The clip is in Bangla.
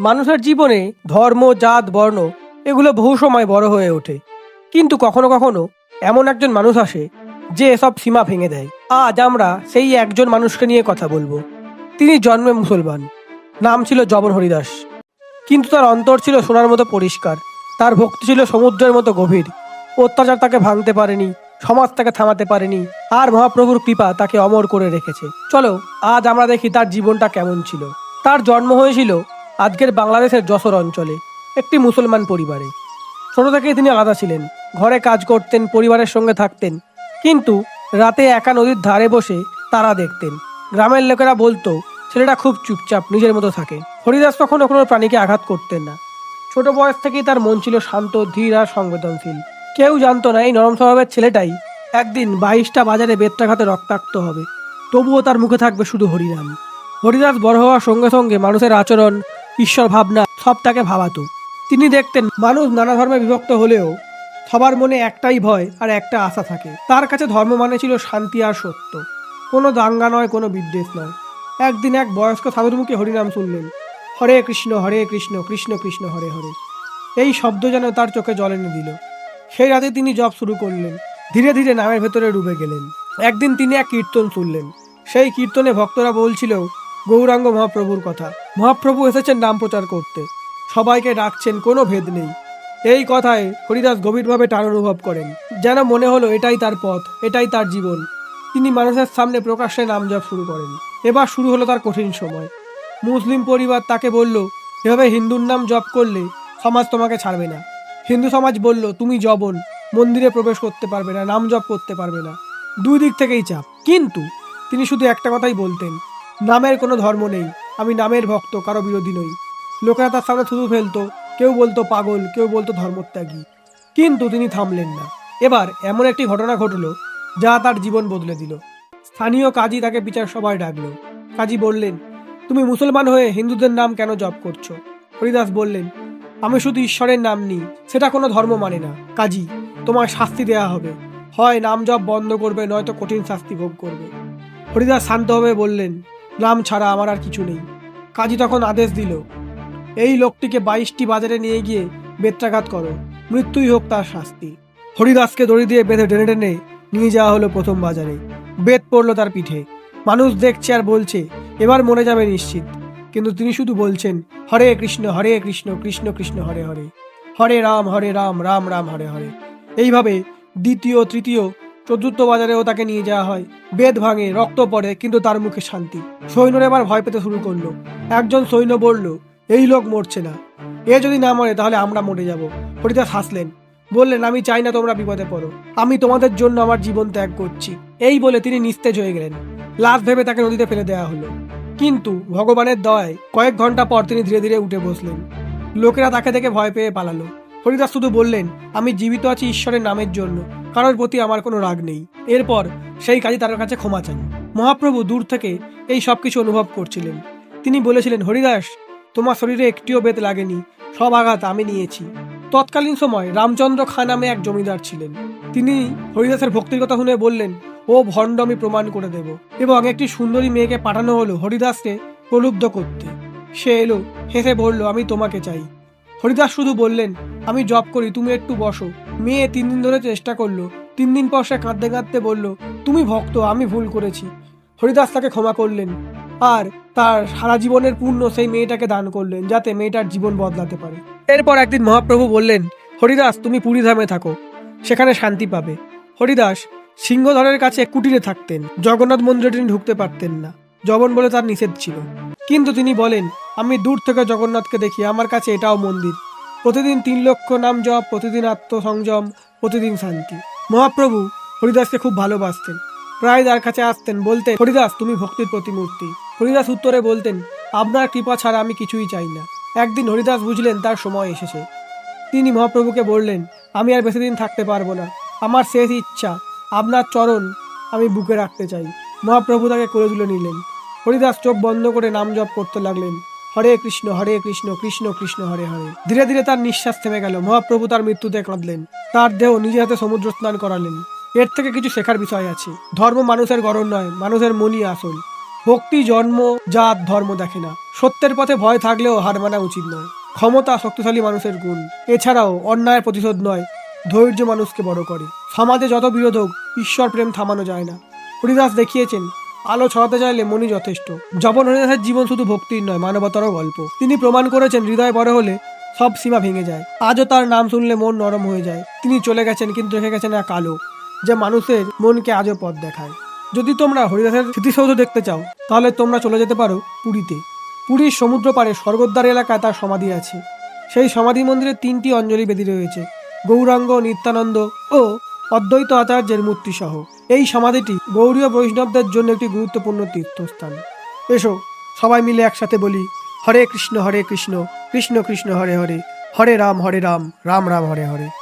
মানুষের জীবনে ধর্ম, জাত, বর্ণ এগুলো বহু সময় বড় হয়ে ওঠে। কিন্তু কখনো কখনো এমন একজন মানুষ আসে যে এসব সীমা ভেঙে দেয়। আজ আমরা সেই একজন মানুষকে নিয়ে কথা বলব। তিনি জন্মে মুসলমান, নাম ছিল জবন হরিদাস। কিন্তু তার অন্তর ছিল সোনার মতো পরিষ্কার, তার ভক্তি ছিল সমুদ্রের মতো গভীর। অত্যাচার তাকে ভাঙতে পারেনি, সমাজ তাকে থামাতে পারেনি, আর মহাপ্রভুর কৃপা তাকে অমর করে রেখেছে। চলো, আজ আমরা দেখি তার জীবনটা কেমন ছিল। তার জন্ম হয়েছিল আজকের বাংলাদেশের যশোর অঞ্চলে একটি মুসলমান পরিবারে। ছোট থেকেই তিনি আলাদা ছিলেন। ঘরে কাজ করতেন, পরিবারের সঙ্গে থাকতেন। কিন্তু রাতে একা নদীর ধারে বসে তারা দেখতেন। গ্রামের লোকেরা বলতো, ছেলেটা খুব চুপচাপ, নিজের মতো থাকে। হরিদাস কখনো কোনো প্রাণীকে আঘাত করতেন না। ছোট বয়স থেকেই তার মন ছিল শান্ত, ধীর আর সংবেদনশীল। কেউ জানতো না, এই নরম স্বভাবের ছেলেটাই একদিন বাইশটা বাজারে বেত্রাঘাতে রক্তাক্ত হবে। তবুও তার মুখে থাকবে শুধু হরিনাম হরিদাস বড় হওয়ার সঙ্গে সঙ্গে মানুষের আচরণ ঈশ্বর ভাবনা সব তাকে ভাবাতো। তিনি দেখতেন মানুষ নানা ধর্মে বিভক্ত হলেও সবার মনে একটাই ভয় আর একটা আশা থাকে। তার কাছে ধর্ম মানে ছিল শান্তি আর সত্য। কোনো দাঙ্গা নয়, কোনো বিদ্বেষ নয়। একদিন এক বয়স্ক সাধুর মুখে হরিনাম শুনলেন, হরে কৃষ্ণ হরে কৃষ্ণ কৃষ্ণ কৃষ্ণ, হরে হরে। এই শব্দ যেন তার চোখে জল এনে দিল। সেই রাতে তিনি জপ শুরু করলেন, ধীরে ধীরে নামের ভেতরে ডুবে গেলেন। একদিন তিনি এক কীর্তন শুনলেন। সেই কীর্তনে ভক্তরা বলছিল গৌরাঙ্গ মহাপ্রভুর কথা। মহাপ্রভু এসেছেন নাম প্রচার করতে। সবাইকে ডাকছেন, কোনো ভেদ নেই। এই কথায় হরিদাস গভীরভাবে টান অনুভব করেন। যেন মনে হলো, এটাই তার পথ, এটাই তার জীবন। তিনি মানুষের সামনে প্রকাশ্যে নাম জপ শুরু করেন। এবার শুরু হলো তার কঠিন সময়। মুসলিম পরিবার তাকে বলল, এভাবে হিন্দুর নাম জপ করলে সমাজ তোমাকে ছাড়বে না। হিন্দু সমাজ বলল, তুমি জবন, মন্দিরে প্রবেশ করতে পারবে না, নাম জপ করতে পারবে না। দুই দিক থেকেই চাপ। কিন্তু তিনি শুধু একটা কথাই বলতেন নামের কোনো ধর্ম নেই। আমি নামের ভক্ত, কারও বিরোধী নই। লোকেরা তার সামনে থুতু ফেলতো, কেউ বলতো পাগল, কেউ বলতো ধর্মত্যাগী। কিন্তু তিনি থামলেন না। এবার এমন একটি ঘটনা ঘটলো, যা তার জীবন বদলে দিল। স্থানীয় কাজী তাকে বিচার সবাই ডাকল। কাজী বললেন, তুমি মুসলমান হয়ে হিন্দুদের নাম কেন জপ করছ? হরিদাস বললেন, আমি শুধু ঈশ্বরের নাম নিই, সেটা কোনো ধর্ম মানে না। কাজী, তোমার শাস্তি দেয়া হবে। হয় নাম জপ বন্ধ করবে, নয়তো কঠিন শাস্তি ভোগ করবে। হরিদাস শান্তভাবে বললেন নাম ছাড়া আমার আর কিছু নেই। কাজী তখন আদেশ দিল, এই লোকটিকে বাইশটি বাজারে নিয়ে গিয়ে বেত্রাঘাত করো। মৃত্যুই হোক তার শাস্তি। হরিদাসকে দড়ি দিয়ে বেঁধে টেনে টেনে নিয়ে যাওয়া হলো প্রথম বাজারে। বেদ পড়ল তার পিঠে। মানুষ দেখছে আর বলছে, এবার মরে যাবে নিশ্চিত। কিন্তু তিনি শুধু বলছেন, হরে কৃষ্ণ হরে কৃষ্ণ কৃষ্ণ কৃষ্ণ, হরে হরে। হরে রাম হরে রাম রাম রাম, হরে হরে। এইভাবে দ্বিতীয়, তৃতীয় চতুর্থ বাজারেও তাকে নিয়ে যাওয়া হয়। বেদ ভাঙে, রক্ত পড়ে, কিন্তু তার মুখে শান্তি। সৈন্যরা এবার ভয় পেতে শুরু করল। একজন সৈন্য বলল, এই লোক মরছে না। এ যদি না মরে, তাহলে আমরা মরে যাব। হরিদাস হাসলেন, বললেন, আমি চাই না তোমরা বিপদে পড়ো। আমি তোমাদের জন্য আমার জীবন ত্যাগ করছি। এই বলে তিনি নিস্তেজ হয়ে গেলেন। লাশ ভেবে তাকে নদীতে ফেলে দেওয়া হলো। কিন্তু ভগবানের দয়ায় কয়েক ঘণ্টা পর তিনি ধীরে ধীরে উঠে বসলেন। লোকেরা তাকে দেখে ভয় পেয়ে পালালো। হরিদাস শুধু বললেন, আমি জীবিত আছি ঈশ্বরের নামের জন্য। কারোর প্রতি আমার কোনো রাগ নেই। এরপর সেই কাজী তার কাছে ক্ষমা চান মহাপ্রভু দূর থেকে এই সব কিছু অনুভব করছিলেন। তিনি বলেছিলেন, হরিদাস, তোমার শরীরে একটিও বেত লাগেনি। সব আঘাত আমি নিয়েছি। তৎকালীন সময় রামচন্দ্র খাঁ নামে এক জমিদার ছিলেন। তিনি হরিদাসের ভক্তির কথা শুনে বললেন, ও ভণ্ড, আমি প্রমাণ করে দেব। এবং একটি সুন্দরী মেয়েকে পাঠানো হলো হরিদাসকে প্রলুব্ধ করতে। সে এলো, হেসে বলল, আমি তোমাকে চাই। হরিদাস শুধু বললেন, আমি জব করি, তুমি একটু বসো। মেয়ে তিন দিন ধরে চেষ্টা করল। তিন দিন পর সে কাঁদতে কাঁদতে বলল, তুমি ভক্ত, আমি ভুল করেছি। হরিদাস তাকে ক্ষমা করলেন। আর তার সারা জীবনের পূর্ণ সেই মেয়েটাকে দান করলেন, যাতে মেয়েটার জীবন বদলাতে পারে। এরপর একদিন মহাপ্রভু বললেন, হরিদাস, তুমি পুরীধামে থাকো, সেখানে শান্তি পাবে। হরিদাস সিংহধরের কাছে কুটিরে থাকতেন, জগন্নাথ মন্দিরে তিনি ঢুকতে পারতেন না। জবন বলে তার নিষেধ ছিল। কিন্তু তিনি বলেন আমি দূর থেকে জগন্নাথকে দেখি, আমার কাছে এটাও মন্দির। প্রতিদিন তিন লক্ষ নাম জপ, প্রতিদিন আত্মসংযম, প্রতিদিন শান্তি। মহাপ্রভু হরিদাসকে খুব ভালোবাসতেন। প্রায় তার কাছে আসতেন, বলতেন, হরিদাস, তুমি ভক্তির প্রতিমূর্তি। হরিদাস উত্তরে বলতেন, আপনার কৃপা ছাড়া আমি কিছুই চাই না। একদিন হরিদাস বুঝলেন, তার সময় এসেছে। তিনি মহাপ্রভুকে বললেন, আমি আর বেশি দিন থাকতে পারব না। আমার শেষ ইচ্ছা, আপনার চরণ আমি বুকে রাখতে চাই। মহাপ্রভু তাকে করে তুলে নিলেন। হরিদাস চোখ বন্ধ করে নাম জপ করতে লাগলেন। হরে কৃষ্ণ হরে কৃষ্ণ কৃষ্ণ কৃষ্ণ, হরে হরে। ধীরে ধীরে তার নিঃশ্বাস থেমে গেল। মহাপ্রভু তার মৃত্যুতে কাঁদলেন। তার দেহ নিজে হাতে সমুদ্র স্নান করালেন। এর থেকে কিছু শেখার বিষয় আছে। ধর্ম মানুষের গরম নয়, মানুষের মনই আসল। ভক্তি, জন্ম, জাত, ধর্ম দেখে না। সত্যের পথে ভয় থাকলেও হার মানা উচিত নয়। ক্ষমতা শক্তিশালী মানুষের গুণ। এছাড়াও অন্যায়ের প্রতিশোধ নয়, ধৈর্য মানুষকে বড় করে। সমাজে যত বিরোধ হোক, ঈশ্বর প্রেম থামানো যায় না। হরিদাস দেখিয়েছেন আলো ছড়াতে চাইলে মনি যথেষ্ট। জপন হরিদাসের জীবন শুধু ভক্তির নয়, মানবতারও গল্প। তিনি প্রমাণ করেছেন, হৃদয় বড় হলে সব সীমা ভেঙে যায়। আজও তার নাম শুনলে মন নরম হয়ে যায়। তিনি চলে গেছেন, কিন্তু রেখে গেছেন এক আলো, যে মানুষের মনকে আজও পথ দেখায়। যদি তোমরা হরিদাসের স্মৃতিসৌধ দেখতে চাও, তাহলে তোমরা চলে যেতে পারো পুরীতে। পুরীর সমুদ্র পাড়ে স্বর্গদ্বার এলাকায় তার সমাধি আছে। সেই সমাধি মন্দিরে তিনটি অঞ্জলি বেদি রয়েছে, গৌরাঙ্গ, নিত্যানন্দ ও অদ্বৈত আচার্যের মূর্তি সহ এই সমাধিটি গৌরীয় বৈষ্ণবদের জন্য একটি গুরুত্বপূর্ণ তীর্থস্থান। এসো, সবাই মিলে একসাথে বলি, হরে কৃষ্ণ হরে কৃষ্ণ কৃষ্ণ কৃষ্ণ, হরে হরে হরে রাম হরে রাম রাম রাম, হরে হরে।